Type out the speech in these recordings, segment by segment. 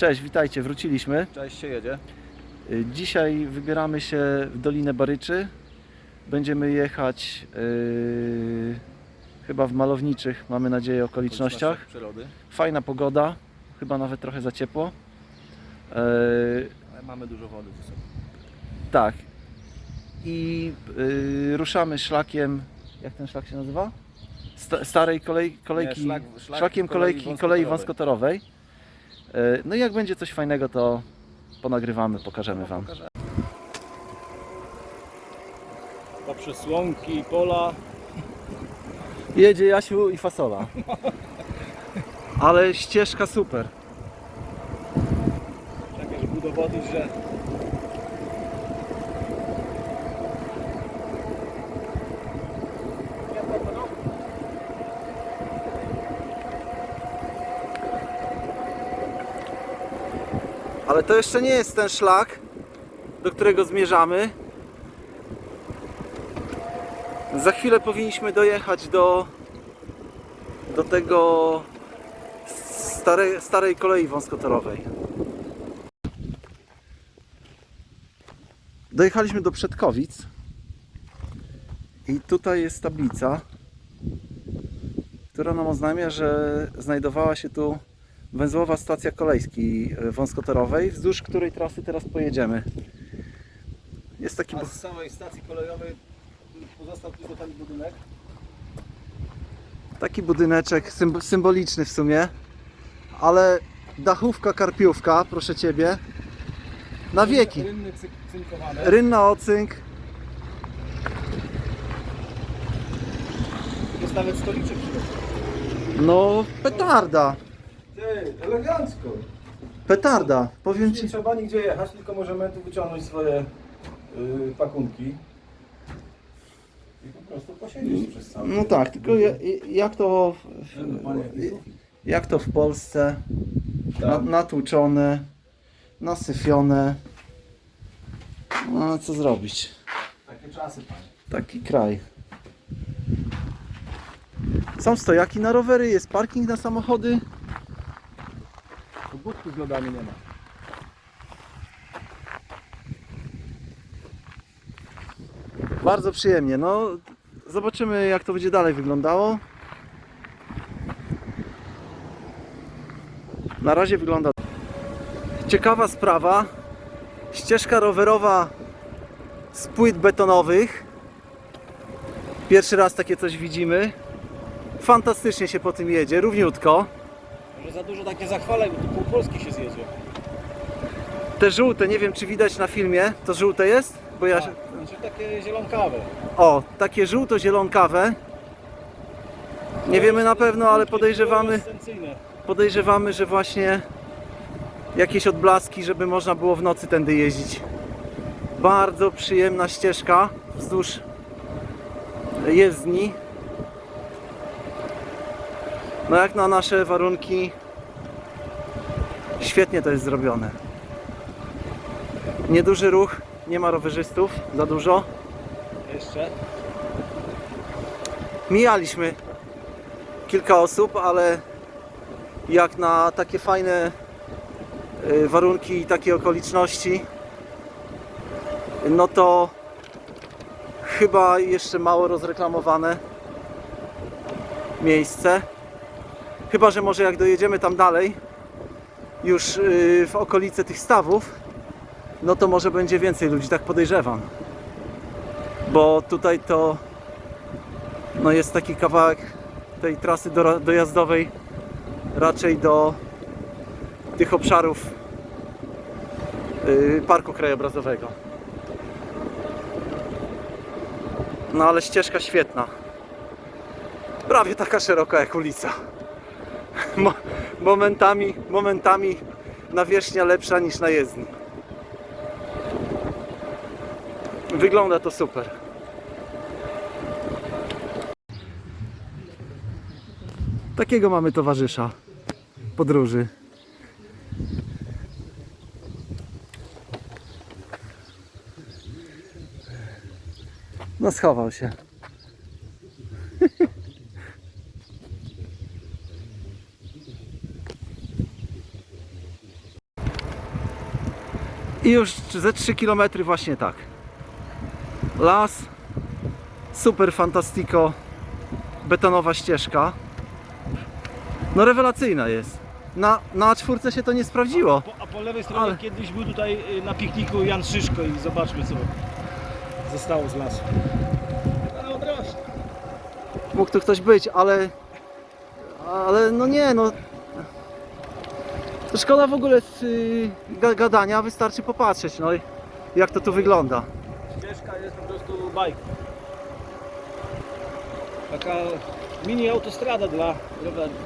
Cześć, witajcie, wróciliśmy. Cześć, się jedzie. Y, Dzisiaj wybieramy się w Dolinę Baryczy. Będziemy jechać yy, chyba w malowniczych, mamy nadzieję, okolicznościach. przyrody. Fajna pogoda, chyba nawet trochę za ciepło. Yy, Ale mamy dużo wody ze sobą. tak. I yy, ruszamy szlakiem, jak ten szlak się nazywa? Sta- starej kolej, kolejki, Nie, szlak- szlak szlakiem kolei kolejki, kolei wąskotorowej. wąskotorowej. Yy, no i jak będzie coś fajnego, to ponagrywamy, pokażemy Wam. Poprzez łąki, pola. Jedzie Jasiu i fasola. Ale ścieżka super. Tak żeby udowodnić, że Ale to jeszcze nie jest ten szlak, do którego zmierzamy. Za chwilę powinniśmy dojechać do, do tego starej, starej kolei wąskotorowej. Dojechaliśmy do Przedkowic i tutaj jest tablica, która nam oznajmia, że znajdowała się tu węzłowa stacja kolejskiej e, wąskotorowej, wzdłuż której trasy teraz pojedziemy. Jest taki... a z samej stacji kolejowej pozostał tylko ten budynek. Taki budyneczek symb- symboliczny w sumie, ale dachówka karpiówka, proszę Ciebie, na wieki. Rynny cynkowane. Rynna ocynk, Jest nawet stoliczek w środku. no petarda, Ty, elegancko. petarda, powiem Nie Ci. trzeba nigdzie jechać, tylko możemy tu wyciągnąć swoje y, pakunki. I po prostu posiedzieć przez cały No tak, tylko ja- jak to, w- jak to w Polsce, na, Tak. natłuczone, nasyfione, no co zrobić. Takie czasy, panie. Taki kraj. Są stojaki na rowery, jest parking na samochody. Tu z lodami nie ma. Bardzo przyjemnie. No, zobaczymy jak to będzie dalej wyglądało. Na razie wygląda. Ciekawa sprawa. Ścieżka rowerowa z płyt betonowych. Pierwszy raz takie coś widzimy. Fantastycznie się po tym jedzie, równiutko. Może za dużo takie zachwalaj, bo tu pół Polski się zjedzie. Te żółte, nie wiem czy widać na filmie, to żółte jest? Bo ja... Tak, znaczy takie zielonkawe. O, takie żółto-zielonkawe. Nie wiemy na pewno, ale podejrzewamy, podejrzewamy, że właśnie jakieś odblaski, żeby można było w nocy tędy jeździć. Bardzo przyjemna ścieżka wzdłuż jezdni. No jak na nasze warunki świetnie to jest zrobione. Nieduży ruch, nie ma rowerzystów za dużo. Jeszcze. Mijaliśmy kilka osób, ale jak na takie fajne y, warunki i takie okoliczności, no to chyba jeszcze mało rozreklamowane miejsce. Chyba, że może jak dojedziemy tam dalej, już y, w okolice tych stawów, no to może będzie więcej ludzi, tak podejrzewam. Bo tutaj to no jest taki kawałek tej trasy do, dojazdowej raczej do tych obszarów yy, parku krajobrazowego. No ale ścieżka świetna. Prawie taka szeroka jak ulica. Mo momentami, momentami nawierzchnia lepsza niż na jezdni. Wygląda to super. Takiego mamy towarzysza podróży. No schował się. I już ze 3 km właśnie tak. Las, super fantastico, betonowa ścieżka. No rewelacyjna jest. Na, na czwórce się to nie sprawdziło. Po, a po lewej stronie Ale- kiedyś był tutaj y, na pikniku Jan Szyszko i zobaczmy co zostało z lasu. Ale odrośnie. Mógł tu ktoś być, ale. Ale no nie, no. To szkoda w ogóle yy, ga- gadania, wystarczy popatrzeć, no i jak to tu wygląda. Ścieżka jest po prostu bajka. Taka mini autostrada dla rowerów.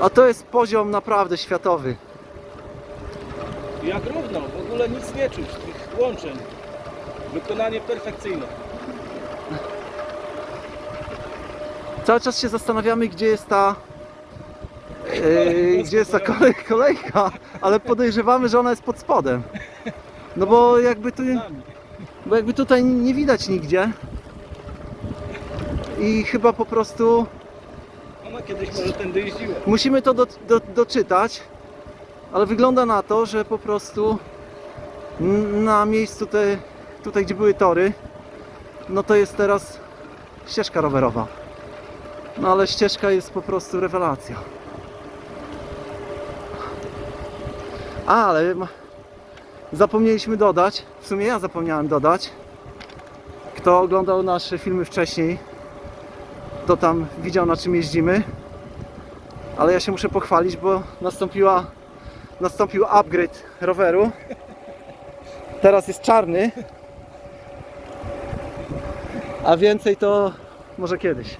A to jest poziom naprawdę światowy. Jak równo, w ogóle nic nie czuć tych łączeń. Wykonanie perfekcyjne. Cały czas się zastanawiamy, gdzie jest ta. Yy, gdzie jest ta kolej, kolejka, ale podejrzewamy, że ona jest pod spodem. No bo jakby tu, bo jakby tutaj nie widać nigdzie. I chyba po prostu Ona kiedyś może tędy jeździła. musimy to do, do, doczytać, ale wygląda na to, że po prostu n- na miejscu te, tutaj gdzie były tory, no to jest teraz ścieżka rowerowa. No ale ścieżka jest po prostu rewelacja. Ale zapomnieliśmy dodać, w sumie ja zapomniałem dodać, kto oglądał nasze filmy wcześniej, to tam widział na czym jeździmy. Ale ja się muszę pochwalić, bo nastąpiła, nastąpił upgrade roweru. Teraz jest czarny. A więcej to może kiedyś.